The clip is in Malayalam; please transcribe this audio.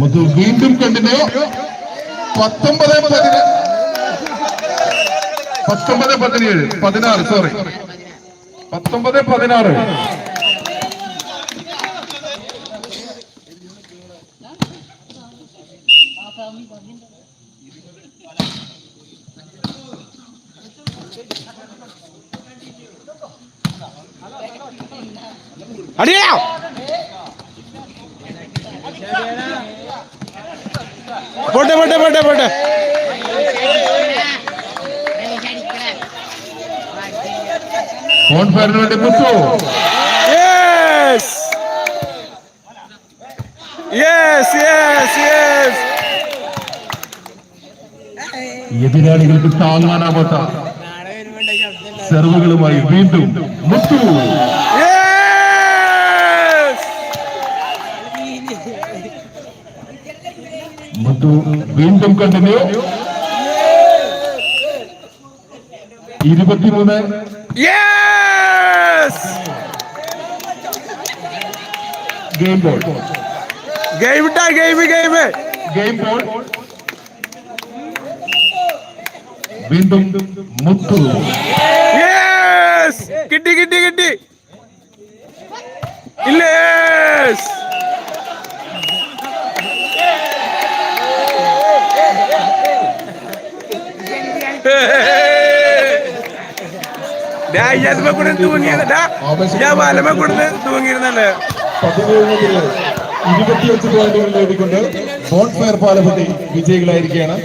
മുതു വീണ്ടും കണ്ടിന്യൂ. പത്തൊമ്പത് പത്തൊമ്പത് പതിനേഴ്. പതിനാറ് സോറി പത്തൊമ്പത് പതിനാറ്. അടിയാ പോട്ടെ പോട്ടെ പോട്ടെ പോട്ടെ. യെസ് യെസ് യെസ് യെസ് എതിരാളികൾക്ക് താങ്ങാനാവാത്ത സെർവുകളുമായി വീണ്ടും മുത്തു മുത്തു വീണ്ടും കണ്ടിന്യൂ ഇരുപത്തിമൂന്ന് യെസ് ഗെയിം ബോൾ ഗെയിം ഇട്ടാ ഗെയിം ഗെയിം ഗെയിം ബോൾ വീണ്ടും മുത്തു യെസ് കിട്ടി കിട്ടി കിട്ടി ഇല്ല അയ്യാസിമ കൂടെ തൂങ്ങിയിരുന്നിട്ടാ ഞാൻ വലമ കൂടെ തൂങ്ങിയിരുന്നല്ലേ? പതിനേഴിനെതിരെ ഇരുപത്തിയെട്ട് പോയിന്റുകൾ നേടിക്കൊണ്ട് ബോൺഫയർ പാലപ്പെട്ടി വിജയികളായിരിക്കുകയാണ്.